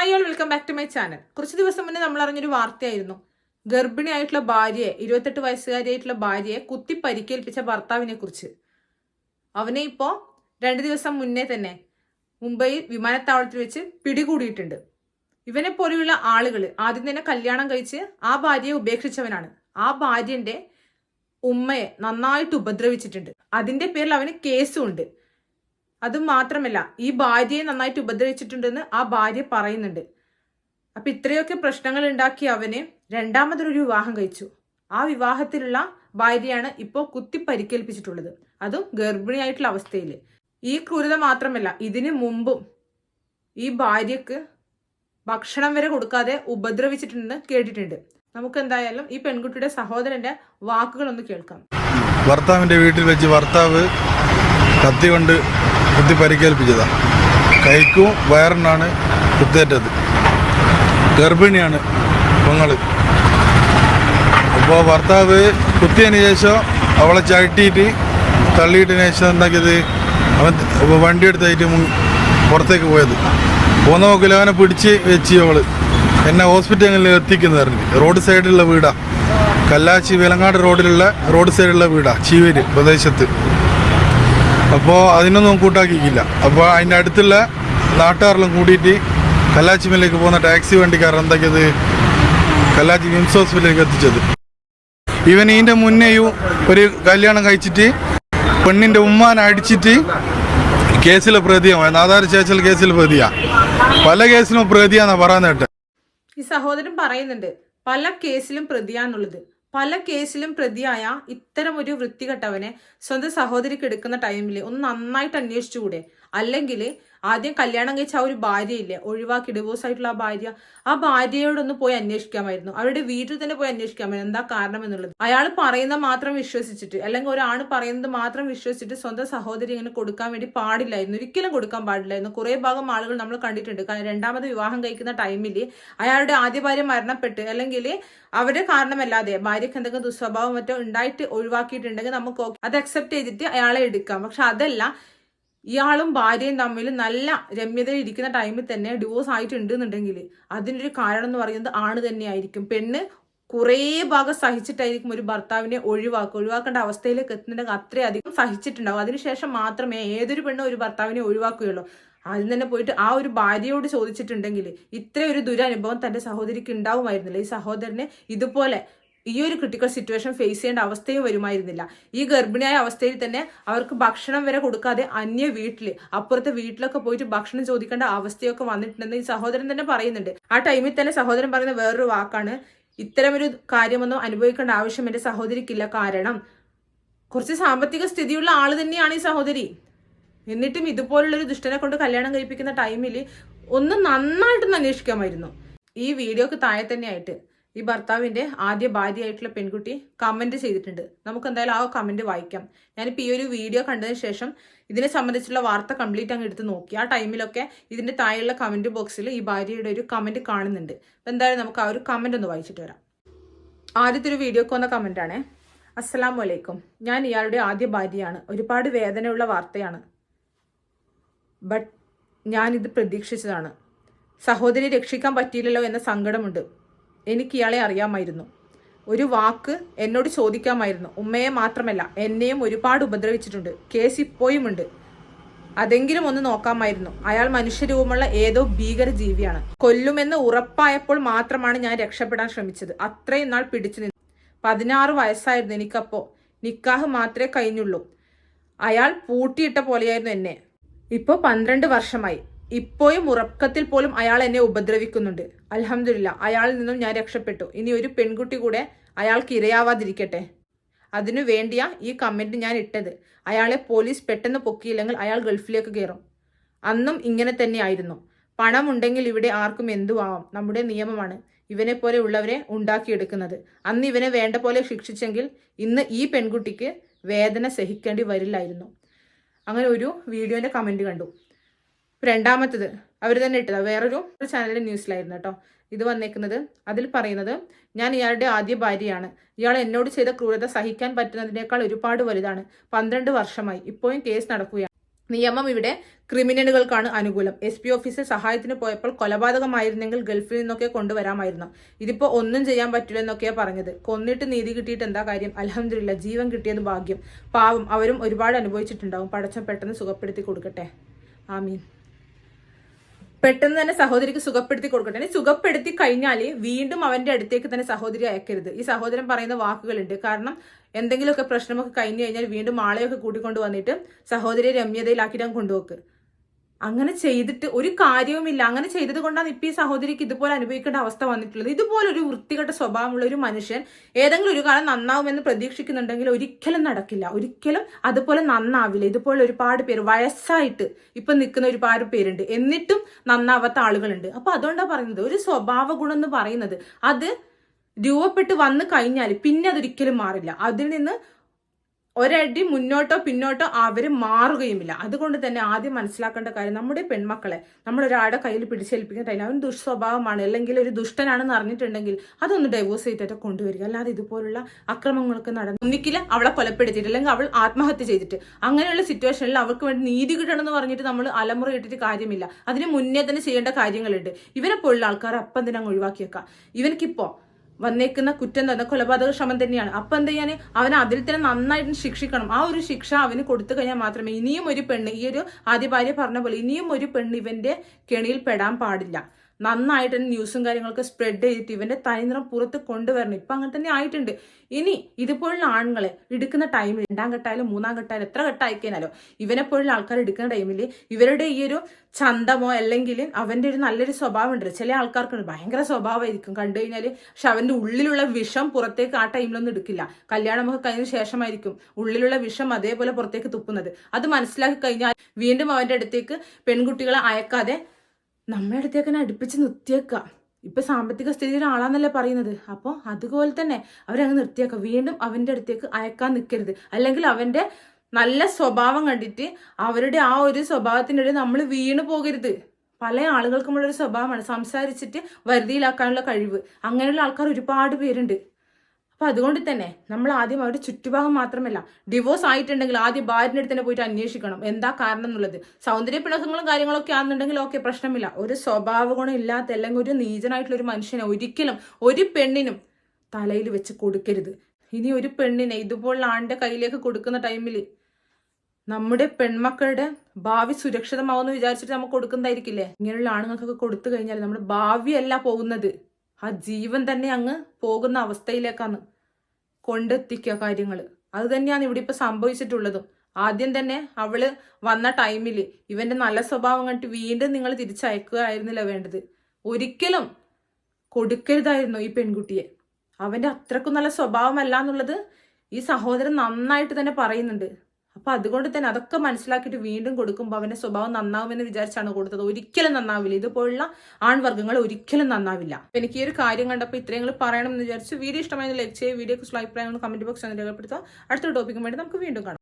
Hi all welcome back to my channel കുറച്ച് ദിവസം മുന്നേ നമ്മൾ അറിഞ്ഞൊരു വാർത്തയായിരുന്നു. ഗർഭിണിയായിട്ടുള്ള ഭാര്യയെ ഇരുപത്തെട്ട് വയസ്സുകാരിയായിട്ടുള്ള ഭാര്യയെ കുത്തി പരിക്കേൽപ്പിച്ച ഭർത്താവിനെ കുറിച്ച് അവനെ ഇപ്പോൾ രണ്ട് ദിവസം മുന്നേ തന്നെ മുംബൈ വിമാനത്താവളത്തിൽ വെച്ച് പിടികൂടിയിട്ടുണ്ട്. ഇവനെ പോലെയുള്ള ആളുകൾ ആദ്യം തന്നെ കല്യാണം കഴിച്ച് ആ ഭാര്യയെ ഉപേക്ഷിച്ചവനാണ്. ആ ഭാര്യന്റെ ഉമ്മയെ നന്നായിട്ട് ഉപദ്രവിച്ചിട്ടുണ്ട്. അതിന്റെ പേരിൽ അവന് കേസും ഉണ്ട് അത് മാത്രമല്ല ഈ ഭാര്യയെ നന്നായിട്ട് ഉപദ്രവിച്ചിട്ടുണ്ടെന്ന് ആ ഭാര്യ പറയുന്നുണ്ട്. അപ്പൊ ഇത്രയൊക്കെ പ്രശ്നങ്ങൾ ഉണ്ടാക്കി അവന് രണ്ടാമതൊരു വിവാഹം കഴിച്ചു. ആ വിവാഹത്തിലുള്ള ഭാര്യയാണ് ഇപ്പോൾ കുത്തി പരിക്കേൽപ്പിച്ചിട്ടുള്ളത്. അതും ഗർഭിണിയായിട്ടുള്ള അവസ്ഥയിൽ ഈ ക്രൂരത മാത്രമല്ല ഇതിന് മുമ്പും ഈ ഭാര്യക്ക് ഭക്ഷണം വരെ കൊടുക്കാതെ ഉപദ്രവിച്ചിട്ടുണ്ടെന്ന് കേട്ടിട്ടുണ്ട്. നമുക്ക് എന്തായാലും ഈ പെൺകുട്ടിയുടെ സഹോദരന്റെ വാക്കുകളൊന്ന് കേൾക്കാം. ഭർത്താവിന്റെ വീട്ടിൽ വെച്ച് ഭർത്താവ് കത്തി കൊണ്ട് കുത്തി പരിക്കേൽപ്പിച്ചതാ കൈക്കും വയറിനാണ് കുത്തേറ്റത് ഗർഭിണിയാണ് പെങ്ങൾ അപ്പോൾ ഭർത്താവ് കുത്തിയതിന് ശേഷം അവളെ ചവിട്ടിയിട്ട് തള്ളിയിട്ടതിന് ശേഷം എന്താക്കിയത്? അവൻ വണ്ടി എടുത്തായിട്ട് പുറത്തേക്ക് പോയത്. പോകുന്ന നോക്കില്ല അവനെ പിടിച്ച് വെച്ച് അവൾ. എന്നെ ഹോസ്പിറ്റലിൽ എത്തിക്കുന്നതായിരുന്നു റോഡ് സൈഡിലുള്ള വീടാണ് കല്ലാച്ചി വിലങ്ങാട് റോഡിലുള്ള റോഡ് സൈഡിലുള്ള വീടാണ് ചീവര് പ്രദേശത്ത്. അപ്പോൾ അതിനൊന്നും കൂട്ടാക്കിക്കില്ല. അപ്പോൾ അതിന്റെ അടുത്തുള്ള നാട്ടുകാരെല്ലാം കൂടിയിട്ട് കല്ലാച്ചിമലേക്ക് പോകുന്ന ടാക്സി വണ്ടിക്കാർ എന്താക്കിയത്? കല്ലാച്ചി വിംസ് ഹോസ്പിറ്റലിലേക്ക് എത്തിച്ചത്. ഇവൻ ഇതിന്റെ മുന്നേയും ഒരു കല്യാണം കഴിച്ചിട്ട് പെണ്ണിന്റെ ഉമ്മാനെ അടിച്ചിട്ട് കേസിൽ പ്രതിയാണ് ആധാര ചേച്ചൽ കേസിൽ പ്രതിയാണ് പല കേസിലും പ്രതിയാന്നാ കേട്ടെ. ഈ സഹോദരൻ പറയുന്നുണ്ട് പല കേസിലും പ്രതിയാന്നുള്ളത്. പല കേസിലും പ്രതിയായ ഇത്തരം ഒരു വൃത്തികെട്ടവനെ സ്വന്തം സഹോദരിക്ക് എടുക്കുന്ന ടൈമിൽ ഒന്ന് നന്നായിട്ട് അന്വേഷിച്ചുകൂടെ? അല്ലെങ്കിൽ ആദ്യം കല്യാണം കഴിച്ച ആ ഒരു ഭാര്യയില്ലേ ഒഴിവാക്കി ഡിവോഴ്സ് ആയിട്ടുള്ള ആ ഭാര്യ ആ ഭാര്യയോടൊന്ന് പോയി അന്വേഷിക്കാമായിരുന്നു. അവരുടെ വീട്ടിൽ തന്നെ പോയി അന്വേഷിക്കാമായിരുന്നു. എന്താ കാരണം എന്നുള്ളത്. അയാൾ പറയുന്ന മാത്രം വിശ്വസിച്ചിട്ട് അല്ലെങ്കിൽ ഒരാൾ പറയുന്നത് മാത്രം വിശ്വസിച്ചിട്ട് സ്വന്തം സഹോദരി ഇങ്ങനെ കൊടുക്കാൻ വേണ്ടി പാടില്ലായിരുന്നു. ഒരിക്കലും കൊടുക്കാൻ പാടില്ലായിരുന്നു. കുറേ ഭാഗം ആളുകൾ നമ്മൾ കണ്ടിട്ടുണ്ട്. കാരണം രണ്ടാമത് വിവാഹം കഴിക്കുന്ന ടൈമിൽ അയാളുടെ ആദ്യ ഭാര്യ മരണപ്പെട്ട് അല്ലെങ്കിൽ അവരുടെ കാരണമല്ലാതെ ഭാര്യക്ക് എന്തെങ്കിലും ദുസ്വഭാവം മറ്റോ ഉണ്ടായിട്ട് ഒഴിവാക്കിയിട്ടുണ്ടെങ്കിൽ നമുക്ക് അത് അക്സെപ്റ്റ് ചെയ്തിട്ട് അയാളെ എടുക്കാം. പക്ഷെ അതല്ല ഇയാളും ഭാര്യയും തമ്മിൽ നല്ല രമ്യതയിൽ ഇരിക്കുന്ന ടൈമിൽ തന്നെ ഡിവോഴ്സ് ആയിട്ടുണ്ട് എന്നുണ്ടെങ്കിൽ അതിനൊരു കാരണം എന്ന് പറയുന്നത് ആണ് തന്നെയായിരിക്കും. പെണ്ണ് കുറേ ഭാഗം സഹിച്ചിട്ടായിരിക്കും ഒരു ഭർത്താവിനെ ഒഴിവാക്കുക. ഒഴിവാക്കേണ്ട അവസ്ഥയിലേക്ക് എത്തുന്നുണ്ടെങ്കിൽ അത്രയധികം സഹിച്ചിട്ടുണ്ടാവും. അതിനുശേഷം മാത്രമേ ഏതൊരു പെണ്ണും ഒരു ഭർത്താവിനെ ഒഴിവാക്കുകയുള്ളൂ. ആദ്യം തന്നെ പോയിട്ട് ആ ഒരു ഭാര്യയോട് ചോദിച്ചിട്ടുണ്ടെങ്കിൽ ഇത്രയൊരു ദുരനുഭവം തന്റെ സഹോദരിക്ക് ഉണ്ടാവുമായിരുന്നില്ല. ഈ സഹോദരനെ ഇതുപോലെ ഈ ഒരു ക്രിട്ടിക്കൽ സിറ്റുവേഷൻ ഫേസ് ചെയ്യേണ്ട അവസ്ഥയും വരുമായിരുന്നില്ല. ഈ ഗർഭിണിയായ അവസ്ഥയിൽ തന്നെ അവർക്ക് ഭക്ഷണം വരെ കൊടുക്കാതെ അന്യ വീട്ടിൽ അപ്പുറത്തെ വീട്ടിലൊക്കെ പോയിട്ട് ഭക്ഷണം ചോദിക്കേണ്ട അവസ്ഥയൊക്കെ വന്നിട്ടുണ്ടെന്ന് ഈ സഹോദരൻ തന്നെ പറയുന്നുണ്ട്. ആ ടൈമിൽ തന്നെ സഹോദരൻ പറയുന്ന വേറൊരു വാക്കാണ് ഇത്തരമൊരു കാര്യമൊന്നും അനുഭവിക്കേണ്ട ആവശ്യം എന്റെ സഹോദരിക്കില്ല. കാരണം കുറച്ച് സാമ്പത്തിക സ്ഥിതിയുള്ള ആൾ തന്നെയാണ് ഈ സഹോദരി. എന്നിട്ടും ഇതുപോലുള്ളൊരു ദുഷ്ടനെ കൊണ്ട് കല്യാണം കഴിപ്പിക്കുന്ന ടൈമിൽ ഒന്ന് നന്നായിട്ടൊന്ന് അന്വേഷിക്കാമായിരുന്നു. ഈ വീഡിയോക്ക് താഴെ തന്നെയായിട്ട് ഈ ഭർത്താവിന്റെ ആദ്യ ഭാര്യയായിട്ടുള്ള പെൺകുട്ടി കമന്റ് ചെയ്തിട്ടുണ്ട്. നമുക്ക് എന്തായാലും ആ കമന്റ് വായിക്കാം. ഞാനിപ്പോൾ ഈ ഒരു വീഡിയോ കണ്ടതിന് ശേഷം ഇതിനെ സംബന്ധിച്ചുള്ള വാർത്ത കംപ്ലീറ്റ് അങ്ങ് എടുത്ത് നോക്കി. ആ ടൈമിലൊക്കെ ഇതിന്റെ താഴെയുള്ള കമന്റ് ബോക്സിൽ ഈ ഭാര്യയുടെ ഒരു കമന്റ് കാണുന്നുണ്ട്. അപ്പോൾ എന്തായാലും നമുക്ക് ആ ഒരു കമന്റ് ഒന്ന് വായിച്ചിട്ട് വരാം. ആദ്യത്തെ ഒരു വീഡിയോക്ക് വന്ന കമന്റ് ആണേ. അസ്സലാം വലൈക്കും ഞാൻ ഇയാളുടെ ആദ്യ ഭാര്യയാണ്. ഒരുപാട് വേദനയുള്ള വാർത്തയാണ്. ബട്ട് ഞാനിത് പ്രതീക്ഷിച്ചതാണ്. സഹോദരി രക്ഷിക്കാൻ പറ്റിയില്ലല്ലോ എന്ന സങ്കടമുണ്ട്. എനിക്ക് ഇയാളെ അറിയാമായിരുന്നു. ഒരു വാക്ക് എന്നോട് ചോദിക്കാമായിരുന്നു. ഉമ്മയെ മാത്രമല്ല എന്നെയും ഒരുപാട് ഉപദ്രവിച്ചിട്ടുണ്ട്. കേസ് ഇപ്പോഴുമുണ്ട് അതെങ്കിലും ഒന്ന് നോക്കാമായിരുന്നു. അയാൾ മനുഷ്യരൂപമുള്ള ഏതോ ഭീകര ജീവിയാണ്. കൊല്ലുമെന്ന് ഉറപ്പായപ്പോൾ മാത്രമാണ് ഞാൻ രക്ഷപ്പെടാൻ ശ്രമിച്ചത്. അത്രയും നാൾ പിടിച്ചു നിന്നു. പതിനാറ് വയസ്സായിരുന്നു എനിക്കപ്പോ. നിക്കാഹ് മാത്രമേ കഴിഞ്ഞുള്ളൂ. അയാൾ പൂട്ടിയിട്ട പോലെയായിരുന്നു എന്നെ. ഇപ്പോൾ പന്ത്രണ്ട് വർഷമായി. ഇപ്പോഴും ഉറക്കത്തിൽ പോലും അയാൾ എന്നെ ഉപദ്രവിക്കുന്നുണ്ട്. അലഹമില്ല അയാളിൽ നിന്നും ഞാൻ രക്ഷപ്പെട്ടു. ഇനി ഒരു പെൺകുട്ടി കൂടെ അയാൾക്ക് ഇരയാവാതിരിക്കട്ടെ. അതിനു വേണ്ടിയാ ഈ കമന്റ് ഞാൻ ഇട്ടത്. അയാളെ പോലീസ് പെട്ടെന്ന് പൊക്കിയില്ലെങ്കിൽ അയാൾ ഗൾഫിലേക്ക് കയറും. അന്നും ഇങ്ങനെ തന്നെയായിരുന്നു. പണമുണ്ടെങ്കിൽ ഇവിടെ ആർക്കും എന്തുവാവാം? നമ്മുടെ നിയമമാണ് ഇവനെ പോലെ ഉള്ളവരെ ഉണ്ടാക്കിയെടുക്കുന്നത്. അന്ന് ഇവനെ വേണ്ട പോലെ ശിക്ഷിച്ചെങ്കിൽ ഇന്ന് ഈ പെൺകുട്ടിക്ക് വേദന സഹിക്കേണ്ടി വരില്ലായിരുന്നു. അങ്ങനെ ഒരു വീഡിയോന്റെ കമന്റ് കണ്ടു. രണ്ടാമത്തത് അവർ തന്നെ ഇട്ടതാണ് വേറൊരു ചാനലിന്റെ ന്യൂസിലായിരുന്നു കേട്ടോ ഇത് വന്നേക്കുന്നത്. അതിൽ പറയുന്നത് ഞാൻ ഇയാളുടെ ആദ്യ ഭാര്യയാണ്. ഇയാൾ എന്നോട് ചെയ്ത ക്രൂരത സഹിക്കാൻ പറ്റുന്നതിനേക്കാൾ ഒരുപാട് വലുതാണ്. പന്ത്രണ്ട് വർഷമായി. ഇപ്പോഴും കേസ് നടക്കുകയാണ്. നിയമം ഇവിടെ ക്രിമിനലുകൾക്കാണ് അനുകൂലം. എസ് പി ഓഫീസിൽ സഹായത്തിന് പോയപ്പോൾ കൊലപാതകമായിരുന്നെങ്കിൽ ഗൾഫിൽ നിന്നൊക്കെ കൊണ്ടുവരാമായിരുന്നു. ഇതിപ്പോ ഒന്നും ചെയ്യാൻ പറ്റില്ല എന്നൊക്കെയാ പറഞ്ഞത്. കൊന്നിട്ട് നീതി കിട്ടിയിട്ട് എന്താ കാര്യം? അലഹമില്ല ജീവൻ കിട്ടിയത് ഭാഗ്യം. പാവം അവരും ഒരുപാട് അനുഭവിച്ചിട്ടുണ്ടാവും. പടച്ചം പെട്ടെന്ന് സുഖപ്പെടുത്തി കൊടുക്കട്ടെ. ആമീൻ. പെട്ടെന്ന് തന്നെ സഹോദരിക്ക് സുഖപ്പെടുത്തി കൊടുക്കട്ടെ. ഇനി സുഖപ്പെടുത്തി കഴിഞ്ഞാൽ വീണ്ടും അവന്റെ അടുത്തേക്ക് തന്നെ സഹോദരി അയക്കരുത്. ഈ സഹോദരൻ പറയുന്ന വാക്കുകളുണ്ട്. കാരണം എന്തെങ്കിലുമൊക്കെ പ്രശ്നമൊക്കെ കഴിഞ്ഞു കഴിഞ്ഞാൽ വീണ്ടും ആളെയൊക്കെ കൂട്ടിക്കൊണ്ട് വന്നിട്ട് സഹോദരിയെ രമ്യതയിലാക്കിയിട്ട് കൊണ്ടുപോക്ക്. അങ്ങനെ ചെയ്തിട്ട് ഒരു കാര്യവുമില്ല. അങ്ങനെ ചെയ്തത് കൊണ്ടാണ് ഇപ്പൊ ഈ സഹോദരിക്ക് ഇതുപോലെ അനുഭവിക്കേണ്ട അവസ്ഥ വന്നിട്ടുള്ളത്. ഇതുപോലെ ഒരു വൃത്തികെട്ട സ്വഭാവമുള്ള ഒരു മനുഷ്യൻ ഏതെങ്കിലും ഒരു കാലം നന്നാവുമെന്ന് പ്രതീക്ഷിക്കുന്നുണ്ടെങ്കിൽ ഒരിക്കലും നടക്കില്ല. ഒരിക്കലും അതുപോലെ നന്നാവില്ല. ഇതുപോലെ ഒരുപാട് പേര് വയസ്സായിട്ട് ഇപ്പൊ നിൽക്കുന്ന ഒരുപാട് പേരുണ്ട്. എന്നിട്ടും നന്നാവാത്ത ആളുകളുണ്ട്. അപ്പൊ അതുകൊണ്ടാണ് പറയുന്നത്. ഒരു സ്വഭാവ ഗുണം എന്ന് പറയുന്നത് അത് രൂപപ്പെട്ട് വന്നു കഴിഞ്ഞാൽ പിന്നെ അതൊരിക്കലും മാറില്ല. അതിൽ നിന്ന് ഒരടി മുന്നോട്ടോ പിന്നോട്ടോ അവർ മാറുകയുമില്ല. അതുകൊണ്ട് തന്നെ ആദ്യം മനസ്സിലാക്കേണ്ട കാര്യം നമ്മുടെ പെൺമക്കളെ നമ്മൾ ഒരാളുടെ കയ്യിൽ പിടിച്ചേൽപ്പിക്കുന്ന ടൈം അവൻ ദുഷ്സ്വഭാവമാണ് അല്ലെങ്കിൽ ഒരു ദുഷ്ടനാണെന്ന് അറിഞ്ഞിട്ടുണ്ടെങ്കിൽ അതൊന്ന് ഡൈവോഴ്സ് ചെയ്തിട്ട് കൊണ്ടുവരിക. അല്ലാതെ ഇതുപോലുള്ള അക്രമങ്ങളൊക്കെ നടന്നു ഒന്നിക്കില്ല അവളെ കൊലപ്പെടുത്തിയിട്ട് അല്ലെങ്കിൽ അവൾ ആത്മഹത്യ ചെയ്തിട്ട് അങ്ങനെയുള്ള സിറ്റുവേഷനിൽ അവർക്ക് വേണ്ടി നീതി കിട്ടണം എന്ന് പറഞ്ഞിട്ട് നമ്മൾ അലമുറ ഇട്ടിട്ട് കാര്യമില്ല. അതിന് മുന്നേ തന്നെ ചെയ്യേണ്ട കാര്യങ്ങളുണ്ട്. ഇവരെ പോലുള്ള ആൾക്കാർ അപ്പം തന്നെ അങ്ങ് ഒഴിവാക്കിയേക്കാം. ഇവനക്കിപ്പോ വന്നേക്കുന്ന കുറ്റം തന്നെ കൊലപാതക ശ്രമം തന്നെയാണ്. അപ്പൊ എന്ത് ചെയ്യാൻ അവൻ അതിൽ തന്നെ നന്നായിട്ട് ശിക്ഷിക്കണം. ആ ഒരു ശിക്ഷ അവന് കൊടുത്തു കഴിഞ്ഞാൽ മാത്രമേ ഇനിയും ഒരു പെണ്ണ് ഈ ഒരു ആദ്യ ഭാര്യ പറഞ്ഞ പോലെ ഇനിയും ഒരു പെണ്ണ് ഇവന്റെ കെണിയിൽ പെടാൻ പാടില്ല. നന്നായിട്ട് തന്നെ ന്യൂസും കാര്യങ്ങളൊക്കെ സ്പ്രെഡ് ചെയ്തിട്ട് ഇവന്റെ തനിനിറം പുറത്ത് കൊണ്ടുവരണം. ഇപ്പൊ അങ്ങനെ തന്നെ ആയിട്ടുണ്ട്. ഇനി ഇതുപോലുള്ള ആണുങ്ങളെ എടുക്കുന്ന ടൈമിൽ രണ്ടാം ഘട്ടമായാലും മൂന്നാം ഘട്ടമായാലും എത്ര ഘട്ടമായിക്കഴിഞ്ഞാലോ ഇവനെ പോലുള്ള ആൾക്കാർ എടുക്കുന്ന ടൈമിൽ ഇവരുടെ ഈ ഒരു ചന്തമോ അല്ലെങ്കിൽ അവന്റെ ഒരു നല്ലൊരു സ്വഭാവം ഉണ്ട് ചില ആൾക്കാർക്ക് ഭയങ്കര സ്വഭാവമായിരിക്കും കണ്ടു കഴിഞ്ഞാൽ പക്ഷെ അവന്റെ ഉള്ളിലുള്ള വിഷം പുറത്തേക്ക് ആ ടൈമിലൊന്നും എടുക്കില്ല. കല്യാണമൊക്കെ കഴിഞ്ഞ ശേഷമായിരിക്കും ഉള്ളിലുള്ള വിഷം അതേപോലെ പുറത്തേക്ക് തുപ്പുന്നത്. അത് മനസ്സിലാക്കി കഴിഞ്ഞാൽ വീണ്ടും അവന്റെ അടുത്തേക്ക് പെൺകുട്ടികളെ അയക്കാതെ നമ്മുടെ അടുത്തേക്ക് തന്നെ അടുപ്പിച്ച് നിർത്തിയേക്കാം. ഇപ്പൊ സാമ്പത്തിക സ്ഥിതി ഒരാളാന്നല്ലേ പറയുന്നത്. അപ്പോൾ അതുപോലെ തന്നെ അവരങ്ങ് നിർത്തിയേക്കാം. വീണ്ടും അവന്റെ അടുത്തേക്ക് അയക്കാൻ നിൽക്കരുത് അല്ലെങ്കിൽ അവന്റെ നല്ല സ്വഭാവം കണ്ടിട്ട് അവരുടെ ആ ഒരു സ്വഭാവത്തിനിടെ നമ്മൾ വീണു പോകരുത്. പല ആളുകൾക്കുമുള്ള ഒരു സ്വഭാവമാണ് സംസാരിച്ചിട്ട് വരുതിയിലാക്കാനുള്ള കഴിവ്. അങ്ങനെയുള്ള ആൾക്കാർ ഒരുപാട് പേരുണ്ട്. അപ്പൊ അതുകൊണ്ട് തന്നെ നമ്മൾ ആദ്യം അവരുടെ ചുറ്റുഭാഗം മാത്രമല്ല ഡിവോഴ്സ് ആയിട്ടുണ്ടെങ്കിൽ ആദ്യം ഭാര്യന്റെ അടുത്ത് തന്നെ പോയിട്ട് അന്വേഷിക്കണം. എന്താ കാരണം എന്നുള്ളത്? സൗന്ദര്യ പിണക്കങ്ങളും കാര്യങ്ങളൊക്കെ ആണെന്നുണ്ടെങ്കിൽ ഓക്കെ പ്രശ്നമില്ല. ഒരു സ്വഭാവ ഗുണം ഇല്ലാത്ത അല്ലെങ്കിൽ ഒരു നീചനായിട്ടുള്ള ഒരു മനുഷ്യനെ ഒരിക്കലും ഒരു പെണ്ണിനും തലയിൽ വെച്ച് കൊടുക്കരുത്. ഇനി ഒരു പെണ്ണിനെ ഇതുപോലുള്ള ആണിന്റെ കയ്യിലേക്ക് കൊടുക്കുന്ന ടൈമിൽ നമ്മുടെ പെൺമക്കളുടെ ഭാവി സുരക്ഷിതമാവുമെന്ന് വിചാരിച്ചിട്ട് നമുക്ക് കൊടുക്കുന്നതായിരിക്കില്ലേ? ഇങ്ങനെയുള്ള ആണുങ്ങൾക്കൊക്കെ കൊടുത്തു കഴിഞ്ഞാൽ നമ്മുടെ ഭാവിയല്ല പോകുന്നത്. ആ ജീവൻ തന്നെ അങ്ങ് പോകുന്ന അവസ്ഥയിലേക്കാണ് കൊണ്ടെത്തിക്കുക കാര്യങ്ങൾ അത് തന്നെയാണ് ഇവിടെ ഇപ്പൊ സംഭവിച്ചിട്ടുള്ളതും. ആദ്യം തന്നെ അവൾ വന്ന ടൈമിൽ ഇവന്റെ നല്ല സ്വഭാവം കണ്ടിട്ട് വീണ്ടും നിങ്ങൾ തിരിച്ചയക്കുകയായിരുന്നില്ല വേണ്ടത്. ഒരിക്കലും കൊടുക്കരുതായിരുന്നു ഈ പെൺകുട്ടിയെ. അവന്റെ അത്രക്കും നല്ല സ്വഭാവമല്ല എന്നുള്ളത് ഈ സഹോദരൻ നന്നായിട്ട് തന്നെ പറയുന്നുണ്ട്. അപ്പൊ അതുകൊണ്ട് തന്നെ അതൊക്കെ മനസ്സിലാക്കിയിട്ട് വീണ്ടും കൊടുക്കുമ്പോൾ അവന്റെ സ്വഭാവം നന്നാവുമെന്ന് വിചാരിച്ചാണ് കൊടുത്തത്. ഒരിക്കലും നന്നാവില്ല. ഇതുപോലുള്ള ആൺവർഗങ്ങൾ ഒരിക്കലും നന്നാവില്ല. എനിക്ക് ഈ ഒരു കാര്യം കണ്ടപ്പോൾ ഇത്രയും പറയണം എന്ന് വിചാരിച്ചു വീഡിയോ ഇഷ്ടമായി ലൈക്ക് ചെയ്യുക വീഡിയോ കുറിച്ചുള്ള അഭിപ്രായങ്ങൾ കമന്റ് ബോക്സിൽ രേഖപ്പെടുത്തുക. അടുത്ത ടോപ്പിക്കും വേണ്ടി നമുക്ക് വീണ്ടും കാണാം.